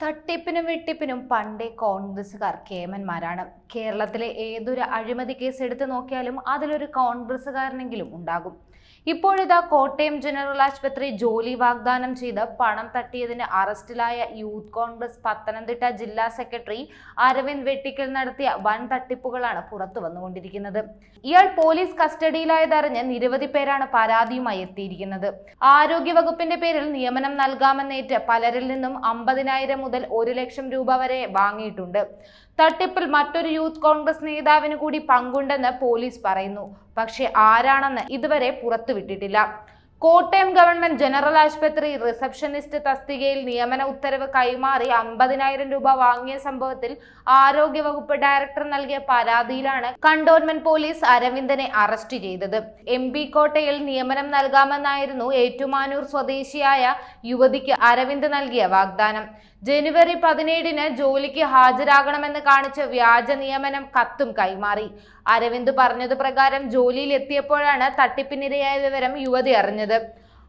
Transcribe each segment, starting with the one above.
തട്ടിപ്പിനും വെട്ടിപ്പിനും പണ്ടേ കോൺഗ്രസുകാർ കേമന്മാരാണ്. കേരളത്തിലെ ഏതൊരു അഴിമതി കേസ് എടുത്തു നോക്കിയാലും അതിലൊരു കോൺഗ്രസുകാരനെങ്കിലും ഉണ്ടാകും. ഇപ്പോഴിതാ കോട്ടയം ജനറൽ ആശുപത്രി ജോലി വാഗ്ദാനം ചെയ്ത് പണം തട്ടിയതിന് അറസ്റ്റിലായ യൂത്ത് കോൺഗ്രസ് പത്തനംതിട്ട ജില്ലാ സെക്രട്ടറി അരവിന്ദ് വെട്ടിക്കൽ നടത്തിയ വൻ തട്ടിപ്പുകളാണ് പുറത്തു വന്നുകൊണ്ടിരിക്കുന്നത്. ഇയാൾ പോലീസ് കസ്റ്റഡിയിലായതറിഞ്ഞ് നിരവധി പേരാണ് പരാതിയുമായി എത്തിയിരിക്കുന്നത്. ആരോഗ്യവകുപ്പിന്റെ പേരിൽ നിയമനം നൽകാമെന്നേറ്റ് പലരിൽ നിന്നും അമ്പതിനായിരം മുതൽ ഒരു ലക്ഷം രൂപ വരെ വാങ്ങിയിട്ടുണ്ട്. തട്ടിപ്പിൽ മറ്റൊരു യൂത്ത് കോൺഗ്രസ് നേതാവിന് കൂടി പങ്കുണ്ടെന്ന് പോലീസ് പറയുന്നു. പക്ഷേ ആരാണെന്ന് ഇതുവരെ പുറത്തുവിട്ടിട്ടില്ല. കോട്ടയം ഗവൺമെന്റ് ജനറൽ ആശുപത്രി റിസപ്ഷനിസ്റ്റ് തസ്തികയിൽ നിയമന ഉത്തരവ് കൈമാറി അമ്പതിനായിരം രൂപ വാങ്ങിയ സംഭവത്തിൽ ആരോഗ്യവകുപ്പ് ഡയറക്ടർ നൽകിയ പരാതിയിലാണ് കണ്ടോൺമെന്റ് പോലീസ് അരവിന്ദനെ അറസ്റ്റ് ചെയ്തത്. എം പി കോട്ടയിൽ നിയമനം നൽകാമെന്നായിരുന്നു ഏറ്റുമാനൂർ സ്വദേശിയായ യുവതിക്ക് അരവിന്ദ് നൽകിയ വാഗ്ദാനം. ജനുവരി പതിനേഴിന് ജോലിക്ക് ഹാജരാകണമെന്ന് കാണിച്ച് വ്യാജ നിയമനം കത്തും കൈമാറി. അരവിന്ദ് പറഞ്ഞത് പ്രകാരം ജോലിയിൽ എത്തിയപ്പോഴാണ് തട്ടിപ്പിനിരയായ വിവരം യുവതി അറിഞ്ഞത്.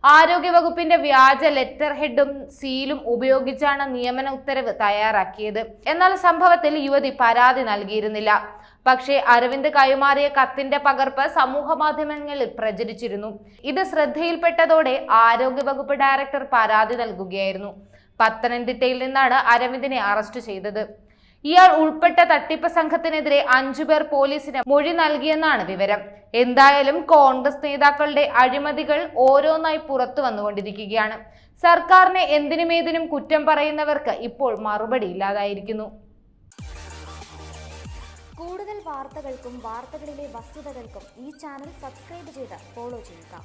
ആരോഗ്യവകുപ്പിന്റെ വ്യാജ ലെറ്റർ ഹെഡും സീലും ഉപയോഗിച്ചാണ് നിയമന ഉത്തരവ് തയ്യാറാക്കിയത്. എന്നാൽ സംഭവത്തിൽ യുവതി പരാതി നൽകിയിരുന്നില്ല. പക്ഷേ അരവിന്ദ് കൈമാറിയ കത്തിന്റെ പകർപ്പ് സമൂഹ മാധ്യമങ്ങളിൽ പ്രചരിച്ചിരുന്നു. ഇത് ശ്രദ്ധയിൽപ്പെട്ടതോടെ ആരോഗ്യവകുപ്പ് ഡയറക്ടർ പരാതി നൽകുകയായിരുന്നു. പത്തനംതിട്ടയിൽ നിന്നാണ് അരവിന്ദിനെ അറസ്റ്റ് ചെയ്തത്. ഇയാൾ ഉൾപ്പെട്ട തട്ടിപ്പ് സംഘത്തിനെതിരെ അഞ്ചുപേർ പോലീസിന് മൊഴി നൽകിയെന്നാണ് വിവരം. എന്തായാലും കോൺഗ്രസ് നേതാക്കളുടെ അഴിമതികൾ ഓരോന്നായി പുറത്തു വന്നുകൊണ്ടിരിക്കുകയാണ്. സർക്കാരിനെ എന്തിനുമേതിനും കുറ്റം പറയുന്നവർക്ക് ഇപ്പോൾ മറുപടി ഇല്ലാതായിരിക്കുന്നു. കൂടുതൽ വാർത്തകൾക്കും വാർത്തകളിലെ വസ്തുതകൾക്കും ഈ ചാനൽ സബ്സ്ക്രൈബ് ചെയ്ത് ഫോളോ ചെയ്യുക.